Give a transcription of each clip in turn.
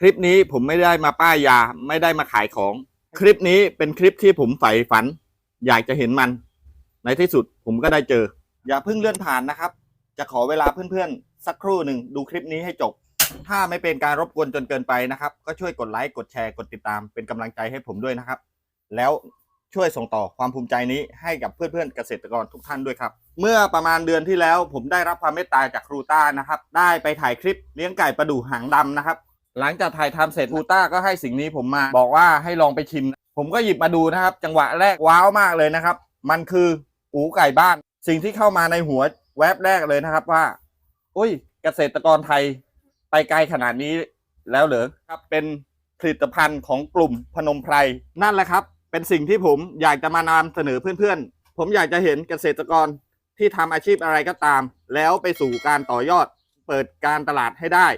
คลิปนี้ผมไม่ได้มาป้ายยาไม่ได้มาขายของ คลิปนี้เป็นคลิปที่ผมใฝ่ฝัน อยากจะเห็นมัน ในที่สุดผมก็ได้เจอ อย่าเพิ่งเลื่อนผ่านนะครับ จะขอเวลาเพื่อนๆ สักครู่หนึ่งดูคลิปนี้ให้จบ ถ้าไม่เป็นการรบกวนจนเกินไปนะครับ ก็ช่วยกดไลค์กดแชร์กดติดตามเป็นกำลังใจให้ผมด้วยนะครับ แล้วช่วยส่งต่อความภูมิใจนี้ให้กับเพื่อนๆเกษตรกรทุกท่านด้วยครับ เมื่อประมาณเดือนที่แล้ว ผมได้รับความเมตตาจากครูต้านะครับ ได้ไปถ่ายคลิปเลี้ยงไก่ประดู่หางดำนะครับ หลังจากถ่ายทำเสร็จครูต้าก็ให้สิ่งนี้ผมมา บอกว่าให้ลองไปชิม ผมก็หยิบมาดูนะครับ จังหวะแรกว้าวมากเลยนะครับ มันคืออูไก่บ้าน สิ่งที่เข้ามาในหัวแวบแรกเลยนะครับว่า อุ้ยเกษตรกรไทยไปไกลขนาดนี้แล้วเหรอครับเป็นผลิตภัณฑ์ของกลุ่มพนมไพรนั่นแหละครับ เป็นสิ่งที่ผมอยากจะมานำเสนอเพื่อนๆ ผมอยากจะเห็นเกษตรกรที่ทำอาชีพอะไรก็ตาม แล้วไปสู่การต่อยอดเปิดการตลาดให้ได้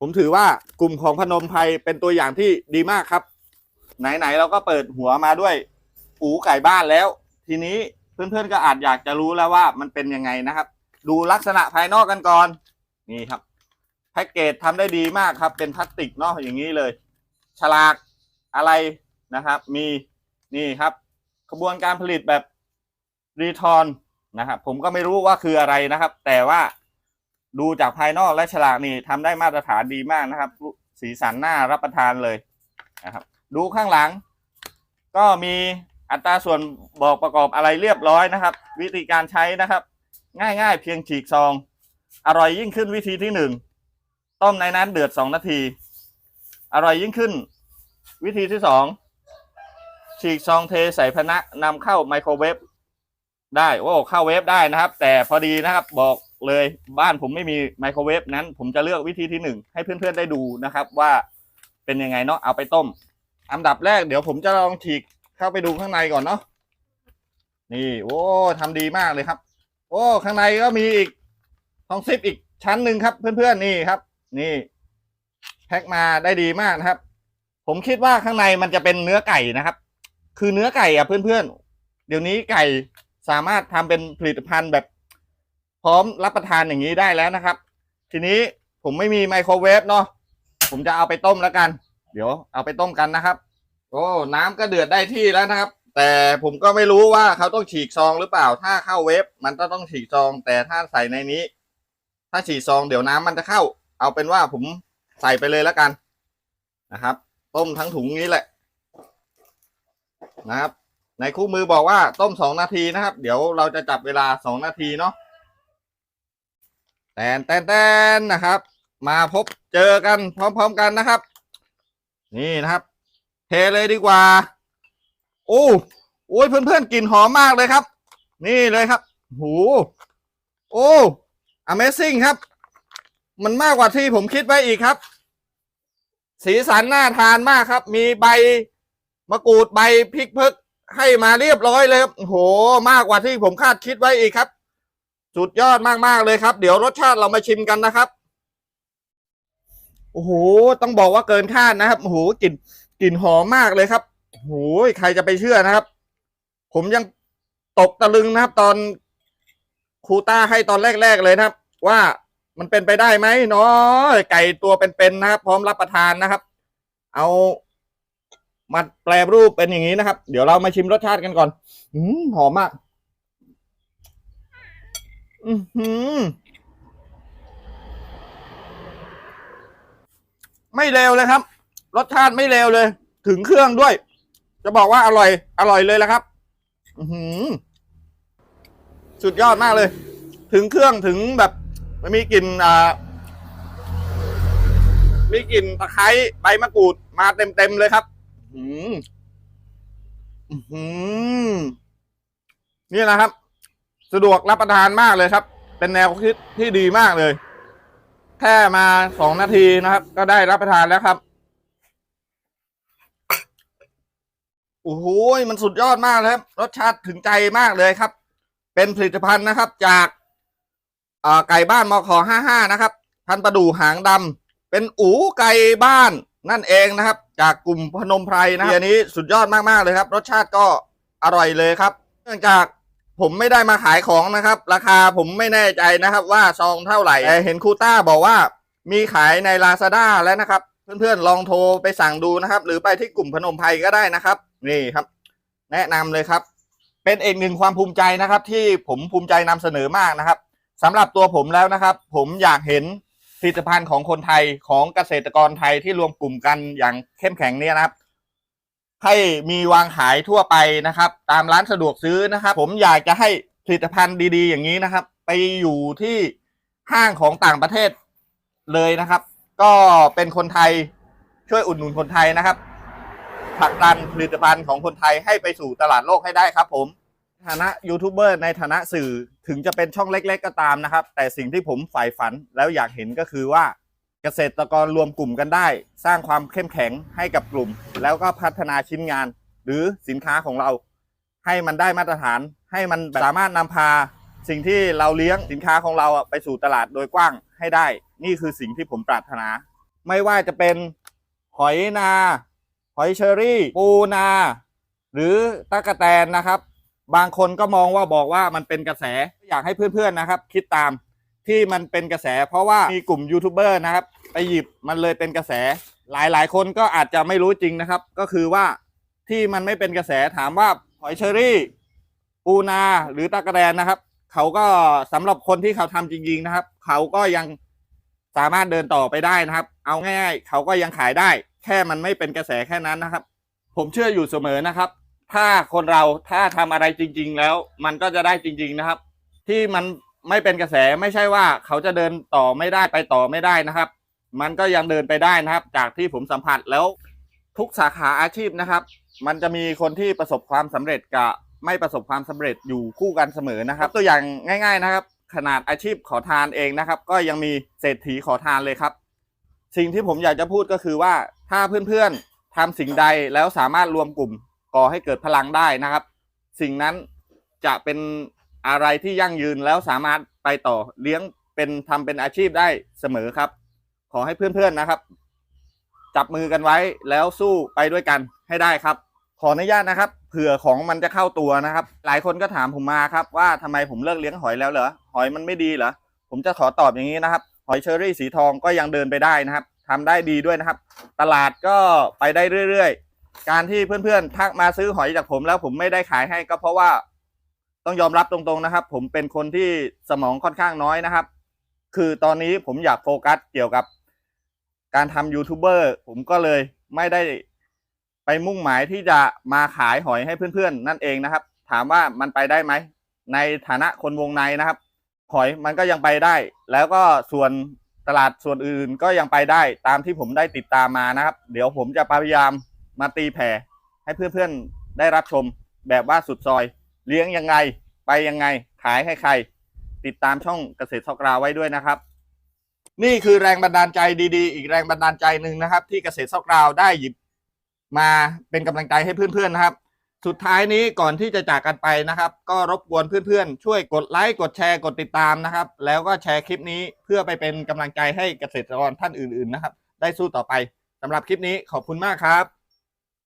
ผมถือว่ากลุ่มของพนมไพรเป็นตัวอย่างที่ดีมากครับ ไหนๆเราก็เปิดหัวมาด้วยอูไก่บ้านแล้ว ทีนี้เพื่อนๆก็อาจอยากจะรู้แล้วว่ามันเป็นยังไงนะครับ ดูลักษณะภายนอกกันก่อนนี่ครับแพ็กเกจทำได้ดีมากครับ เป็นพลาสติกเนาะอย่างนี้เลย ฉลากอะไรนะครับ มีนี่ครับกระบวนการผลิตแบบรีทอนนะครับผมก็ไม่รู้ว่าคืออะไรนะครับ แต่ว่า ดูจากภายนอกและฉลากนี่ทำได้มาตรฐานดีมากนะครับ สีสันน่ารับประทานเลยนะครับ ดูข้างหลัง ก็มีอัตราส่วนบอกประกอบอะไรเรียบร้อยนะครับ วิธีการใช้นะครับ ง่ายๆ เพียงฉีกซอง อร่อยยิ่งขึ้นวิธีที่หนึ่งต้มในน้ำเดือดสองนาที อร่อยยิ่งขึ้น วิธีที่สองฉีกซองเทใส่พนะนำเข้าไมโครเวฟได้โอ้เข้าเวฟได้นะครับ แต่พอดีนะครับบอก เลยบ้านผมไม่มีไมโครเวฟนั้น ผมจะเลือกวิธีที่หนึ่งให้เพื่อนๆได้ดูนะครับ ว่าเป็นยังไงเนาะเอาไปต้ม อันดับแรกเดี๋ยวผมจะลองฉีกเข้าไปดูข้างในก่อนเนาะนี่โอ้ทำดีมากเลยครับ โอ้ข้างในก็มีอีกทองซิปอีกชั้นหนึ่งครับ เพื่อนๆนี่ครับ นี่แพ็คมาได้ดีมากนะครับ ผมคิดว่าข้างในมันจะเป็นเนื้อไก่นะครับ คือเนื้อไก่อะเพื่อนๆเดี๋ยวนี้ไก่สามารถทำเป็นผลิตภัณฑ์แบบ ร้อมรับประทานอย่างนี้ได้แล้วนะครับ ทีนี้ผมไม่มีไมโครเวฟเนาะผมจะเอาไปต้มแล้วกัน เดี๋ยวเอาไปต้มกันนะครับ โอ้น้ำก็เดือดได้ที่แล้วนะครับ แต่ผมก็ไม่รู้ว่าเขาต้องฉีกซองหรือเปล่า ถ้าเข้าเวฟมันก็ต้องฉีกซอง แต่ถ้าใส่ในนี้ ถ้าฉีกซองเดี๋ยวน้ำมันจะเข้า เอาเป็นว่าผมใส่ไปเลยแล้วกันนะครับ ต้มทั้งถุงนี้แหละ นะครับ ในคู่มือบอกว่าต้มสองนาทีนะครับ เดี๋ยวเราจะจับเวลาสองนาทีเนาะ แตนแตนแตนนะครับ มาพบเจอกันพร้อมๆกันนะครับ นี่นะครับ เทเลยดีกว่า โอ้โอ้ยเพื่อนๆกลิ่นหอมมากเลยครับ นี่เลยครับหูโอ้ Amazing ครับ มันมากกว่าที่ผมคิดไว้อีกครับ สีสันน่าทานมากครับ มีใบมะกรูดใบพริกเพิกให้มาเรียบร้อยเลยครับโอ้โหมากกว่าที่ผมคาดคิดไว้อีกครับ สุดยอดมากๆเลยครับ เดี๋ยวรสชาติเรามาชิมกันนะครับ โอ้โห ต้องบอกว่าเกินคาดนะครับโอ้โหกลิ่นกลิ่นหอมมากเลยครับโอ้โหใครจะไปเชื่อนะครับ ผมยังตกตะลึงนะครับ ตอนครูต้าให้ตอนแรกๆเลยนะครับ ว่ามันเป็นไปได้ไหมเนาะไก่ตัวเป็นๆนะครับ พร้อมรับประทานนะครับ เอามาแปลรูปเป็นอย่างนี้นะครับ เดี๋ยวเรามาชิมรสชาติกันก่อน อืมหอมมาก อือหือ ไม่เลวเลยครับ รสชาติไม่เลวเลย ถึงเครื่องด้วย จะบอกว่าอร่อย อร่อยเลยแหละครับ อือหือ สุดยอดมากเลย ถึงเครื่องถึงแบบมันมีกลิ่นอ่า มีกลิ่นตะไคร้ใบมะกรูดมาเต็มเต็มเลยครับ อืมอืมนี่นะครับ สะดวกรับประทานมากเลยครับ เป็นแนวคิดที่ดีมากเลย แค่มาสองนาทีนะครับ ก็ได้รับประทานแล้วครับโอ้โหมันสุดยอดมากเลยครับ รสชาติถึงใจมากเลยครับ เป็นผลิตภัณฑ์นะครับ จากไก่บ้านมขห้าห้านะครับ พันประดู่หางดำเป็นอูไก่บ้านนั่นเองนะครับ จากกลุ่มพนมไพรนะรอันนี้สุดยอดมากๆเลยครับ รสชาติก็อร่อยเลยครับ เนื่องจาก ผมไม่ได้มาขายของนะครับ ราคาผมไม่แน่ใจนะครับ ว่าซองเท่าไหร่แต่เห็นครูต้าบอกว่า มีขายใน Lazada แล้วนะครับ เพื่อนๆลองโทรไปสั่งดูนะครับ หรือไปที่กลุ่มพนมไพรก็ได้นะครับ นี่ครับ แนะนำเลยครับ เป็นอีกหนึ่งความภูมิใจนะครับ ที่ผมภูมิใจนำเสนอมากนะครับสำหรับตัวผมแล้วนะครับ ผมอยากเห็นผลิตภัณฑ์ของคนไทยของเกษตรกรไทยที่รวมกลุ่มกันอย่างเข้มแข็งเนี่ยนะครับ ให้มีวางขายทั่วไปนะครับ ตามร้านสะดวกซื้อนะครับ ผมอยากจะให้ผลิตภัณฑ์ดีๆ อย่างนี้นะครับ ไปอยู่ที่ห้างของต่างประเทศเลยนะครับ ก็เป็นคนไทยช่วยอุดหนุนคนไทยนะครับผลักดันผลิตภัณฑ์ของคนไทยให้ไปสู่ตลาดโลกให้ได้ครับ ผมฐานะยูทูบเบอร์ในฐานะสื่อถึงจะเป็นช่องเล็ก ๆ ก็ตามนะครับ แต่สิ่งที่ผมใฝ่ฝันแล้วอยากเห็นก็คือว่า กษตรกรรวมกลุ่มกันได้ สร้างความเข้มแข็งให้กับกลุ่ม แล้วก็พัฒนาชิ้นงาน หรือสินค้าของเรา ให้มันได้มาตรฐาน ให้มันสามารถนำพา สิ่งที่เราเลี้ยงสินค้าของเราไปสู่ตลาดโดยกว้างให้ได้ นี่คือสิ่งที่ผมปรารถนา ไม่ว่าจะเป็นหอยนา หอยเชอรี่ ปูนา หรือตะกะแตนนะครับ บางคนก็มองว่าบอกว่ามันเป็นกระแสอยากให้เพื่อนๆนะครับ คิดตามที่มันเป็นกระแสเพราะว่ามีกลุ่มยูทูบเบอร์นะครับ ไปหยิบมันเลยเป็นกระแส หลายๆคนก็อาจจะไม่รู้จริงนะครับ ก็คือว่าที่มันไม่เป็นกระแสถามว่าหอยเชอรี่ ปูนาหรือตะกะแตนนะครับ เขาก็สำหรับคนที่เขาทำจริง ๆนะครับ เขาก็ยังสามารถเดินต่อไปได้นะครับ เอาง่าย ๆ เขาก็ยังขายได้ แค่มันไม่เป็นกระแสแค่นั้นนะครับ ผมเชื่ออยู่เสมอนะครับ ถ้าคนเราถ้าทำอะไรจริง ๆ แล้ว มันก็จะได้จริง ๆนะครับ ที่มันไม่เป็นกระแสไม่ใช่ว่าเขาจะเดินต่อไม่ได้ไปต่อไม่ได้นะครับ มันก็ยังเดินไปได้นะครับ จากที่ผมสัมผัสแล้วทุกสาขาอาชีพนะครับ มันจะมีคนที่ประสบความสำเร็จกับไม่ประสบความสำเร็จอยู่คู่กันเสมอนะครับ ตัวอย่างง่าย ๆนะครับ ขนาดอาชีพขอทานเองนะครับ ก็ยังมีเศรษฐีขอทานเลยครับ สิ่งที่ผมอยากจะพูดก็คือว่าถ้าเพื่อนๆทำสิ่งใดแล้วสามารถรวมกลุ่มก่อให้เกิดพลังได้นะครับ สิ่งนั้นจะเป็นอะไรที่ยั่งยืนแล้วสามารถไปต่อเลี้ยงเป็นทำเป็นอาชีพได้เสมอครับ ขอให้เพื่อนๆนะครับ จับมือกันไว้แล้วสู้ไปด้วยกันให้ได้ครับ ขออนุญาตนะครับเผื่อของมันจะเข้าตัวนะครับ หลายคนก็ถามผมมาครับ ว่าทำไมผมเลิกเลี้ยงหอยแล้วเหรอหอยมันไม่ดีเหรอผมจะขอตอบอย่างนี้นะครับ หอยเชอรี่สีทองก็ยังเดินไปได้นะครับทำได้ดีด้วยนะครับ ตลาดก็ไปได้เรื่อยๆ การที่เพื่อนๆทักมาซื้อหอยจากผมแล้วผมไม่ได้ขายให้ก็เพราะว่าต้องยอมรับตรงๆนะครับ ผมเป็นคนที่สมองค่อนข้างน้อยนะครับ คือตอนนี้ผมอยากโฟกัสเกี่ยวกับ การทำยูทูบเบอร์ผมก็เลยไม่ได้ไปมุ่งหมายที่จะมาขายหอยให้เพื่อนๆ นั่นเองนะครับ ถามว่ามันไปได้ไหม ในฐานะคนวงในนะครับ หอยมันก็ยังไปได้ แล้วก็ส่วนตลาดส่วนอื่นก็ยังไปได้ตามที่ผมได้ติดตามมานะครับ เดี๋ยวผมจะพยายามมาตีแผ่ให้เพื่อนๆได้รับชมแบบว่าสุดซอย เลี้ยงยังไง ไปยังไง ขายให้ใคร ติดตามช่องเกษตรซอกราวไว้ด้วยนะครับ นี่คือแรงบันดาลใจดีๆ อีกแรงบันดาลใจหนึ่งนะครับ ที่เกษตรซอกราวได้หยิบมาเป็นกำลังใจให้เพื่อนๆนะครับ สุดท้ายนี้ก่อนที่จะจากกันไปนะครับ ก็รบกวนเพื่อนๆ ช่วยกดไลค์กดแชร์กดติดตามนะครับ แล้วก็แชร์คลิปนี้เพื่อไปเป็นกำลังใจให้เกษตรกรท่านอื่น ๆนะครับ ได้สู้ต่อไปสำหรับคลิปนี้ขอบคุณมากครับ